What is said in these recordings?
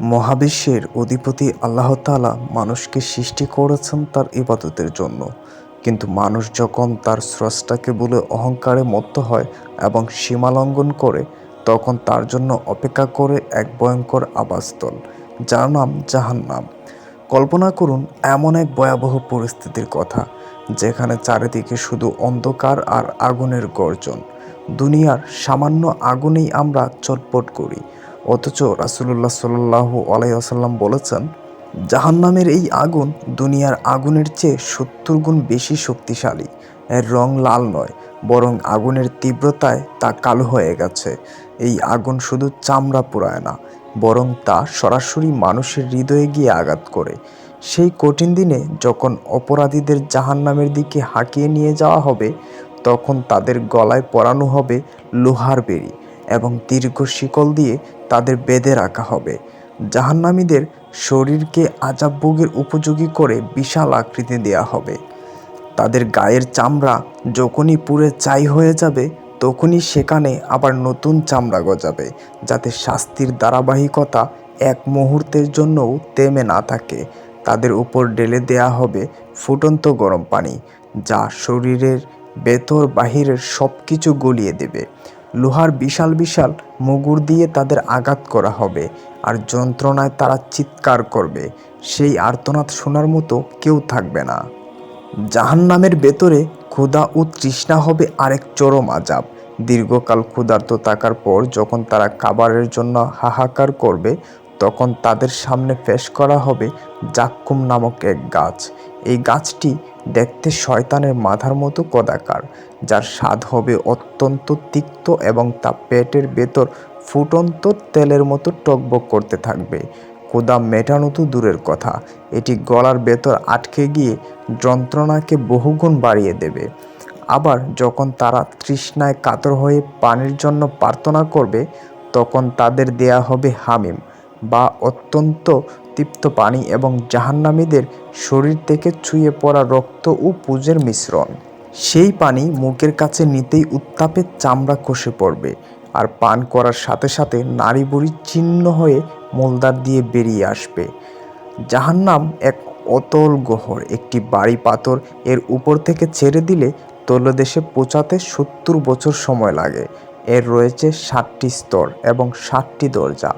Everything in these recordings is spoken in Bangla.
মহাবিশ্বের অধিপতি আল্লাহ তাআলা মানুষকে সৃষ্টি করেছেন তার ইবাদতের জন্য। কিন্তু মানুষ যখন তার স্রষ্টাকে বলে অহংকারে মত্ত হয় এবং সীমা লঙ্ঘন করে, তখন তার জন্য অপেক্ষা করে এক ভয়ঙ্কর আবাসস্থল, যার নাম জাহান্নাম। কল্পনা করুন, এমন এক ভয়াবহ পরিস্থিতির কথা, যেখানে চারিদিকে শুধু অন্ধকার আর আগুনের গর্জন। দুনিয়ার সামান্য আগুনেই আমরা চটপট করি। অথচ রাসুলুল্লাহ সাল্লাহ আলাইসাল্লাম বলেছেন, জাহান্নামের এই আগুন দুনিয়ার আগুনের চেয়ে সত্তর গুণ বেশি শক্তিশালী। এর রং লাল নয়, বরং আগুনের তীব্রতায় তা কালো হয়ে গেছে। এই আগুন শুধু চামড়া পোড়ায় না, বরং তা সরাসরি মানুষের হৃদয়ে গিয়ে আঘাত করে। সেই কঠিন দিনে যখন অপরাধীদের জাহান্নামের দিকে হাঁকিয়ে নিয়ে যাওয়া হবে, তখন তাদের গলায় পরানো হবে লোহার বেড়ি। এবং দীর্ঘ শিকল দিয়ে তাদের বেঁধে রাখা হবে। জাহান্নামীদের শরীরকে আজাব ভোগের উপযোগী করে বিশাল আকৃতি দেয়া হবে। তাদের গায়ের চামড়া যখনই পুড়ে চাই হয়ে যাবে, তখনই সেখানে আবার নতুন চামড়া গজাবে, যাতে শাস্তির ধারাবাহিকতা এক মুহূর্তের জন্যও তেমে না থাকে। তাদের উপর ঢেলে দেয়া হবে ফুটন্ত গরম পানি, যা শরীরের ভেতর বাহিরের সব কিছু গলিয়ে দেবে। লোহার বিশাল বিশাল মুগুর দিয়ে তাদের আঘাত করা হবে আর যন্ত্রণায় তারা চিৎকার করবে। সেই আর্তনাদ শোনার মতো কেউ থাকবে না। জাহান্নামের ভেতরে ক্ষুধা ও তৃষ্ণা হবে আরেক চরম আজাব। দীর্ঘকাল ক্ষুধার্ত থাকার পর যখন তারা খাবারের জন্য হাহাকার করবে, তখন তাদের সামনে পেশ করা হবে জাক্কুম নামক এক গাছ। এই গাছটি দেখতে শয়তানের মাথার মতো কদাকার, যার স্বাদ হবে অত্যন্ত তিক্ত এবং তা পেটের ভেতর ফুটন্ত তেলের মতো টকবক করতে থাকবে। কোদা মেটানো তো দূরের কথা। এটি গলার ভেতর আটকে গিয়ে যন্ত্রণাকে বহুগুণ বাড়িয়ে দেবে। আবার যখন তারা তৃষ্ণায় কাতর হয়ে পানির জন্য প্রার্থনা করবে, তখন তাদের দেয়া হবে হামিম। বা অত্যন্ত তৃপ্ত পানি এবং জাহান্নামীদের শরীর থেকে ছুঁয়ে পড়া রক্ত ও পুজের মিশ্রণ। সেই পানি মুখের কাছে নিতেই উত্তাপের চামড়া খসে পড়বে আর পান করার সাথে সাথে নারী বুড়ি চিহ্ন হয়ে মোলদার দিয়ে বেরিয়ে আসবে। জাহান্নাম এক অতল গহর একটি বাড়ি পাথর এর উপর থেকে ছেড়ে দিলে তলদেশে পৌঁছাতে সত্তর বছর সময় লাগে। এর রয়েছে ষাটটি স্তর এবং ষাটটি দরজা,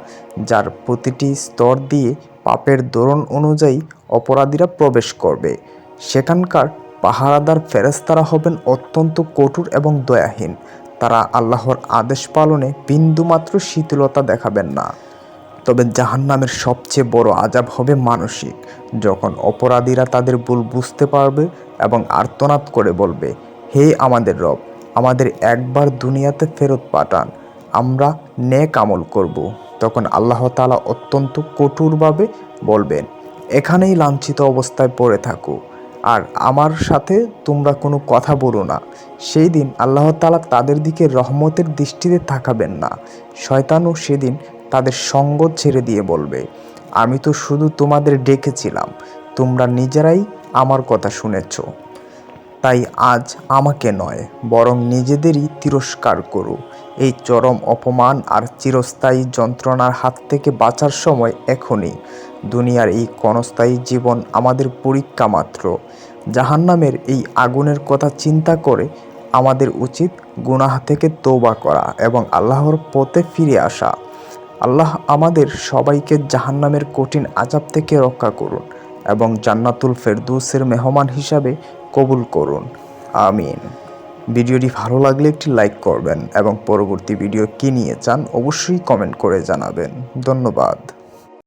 যার প্রতিটি স্তর দিয়ে পাপের দরণ অনুযায়ী অপরাধীরা প্রবেশ করবে। সেখানকার পাহারাদার ফেরেস্তারা হবেন অত্যন্ত কঠোর এবং দয়াহীন। তারা আল্লাহর আদেশ পালনে বিন্দুমাত্র শীতলতা দেখাবেন না। তবে জাহান্নামের সবচেয়ে বড় আজাব হবে মানসিক, যখন অপরাধীরা তাদের ভুল বুঝতে পারবে এবং আর্তনাদ করে বলবে, হে আমাদের রব আমাদের একবার দুনিয়াতে ফেরত পাঠান। আমরা নেক আমল করব। তখন আল্লাহ তালা অত্যন্ত কঠোরভাবে বলবেন, এখানেই লাঞ্ছিত অবস্থায় পড়ে থাকো। আর আমার সাথে তোমরা কোনো কথা বলো না। সেই দিন আল্লাহ তালা তাদের দিকে রহমতের দৃষ্টিতে তাকাবেন না। শয়তানও সেদিন তাদের সঙ্গ ছেড়ে দিয়ে বলবে, আমি তো শুধু তোমাদের ডেকেছিলাম। তোমরা নিজেরাই আমার কথা শুনেছ। তাই আজ আমাকে নয়, বরং নিজেদেরই তিরস্কার করো। এই চরম অপমান আর চিরস্থায়ী যন্ত্রণার হাত থেকে বাঁচার সময় এখনই। দুনিয়ার এই ক্ষণস্থায়ী জীবন আমাদের পরীক্ষা মাত্র। জাহান্নামের এই আগুনের কথা চিন্তা করে আমাদের উচিত গুনাহ থেকে তৌবা করা এবং আল্লাহর পথে ফিরে আসা। আল্লাহ আমাদের সবাইকে জাহান্নামের কঠিন আজাব থেকে রক্ষা করুন। এবং জান্নাতুল ফেরদৌসের মেহমান হিসাবে কবুল করুন। আমিন। ভিডিওটি ভালো লাগলে একটি লাইক করবেন এবং পরবর্তী ভিডিও কী নিয়ে চান অবশ্যই কমেন্ট করে জানাবেন। ধন্যবাদ।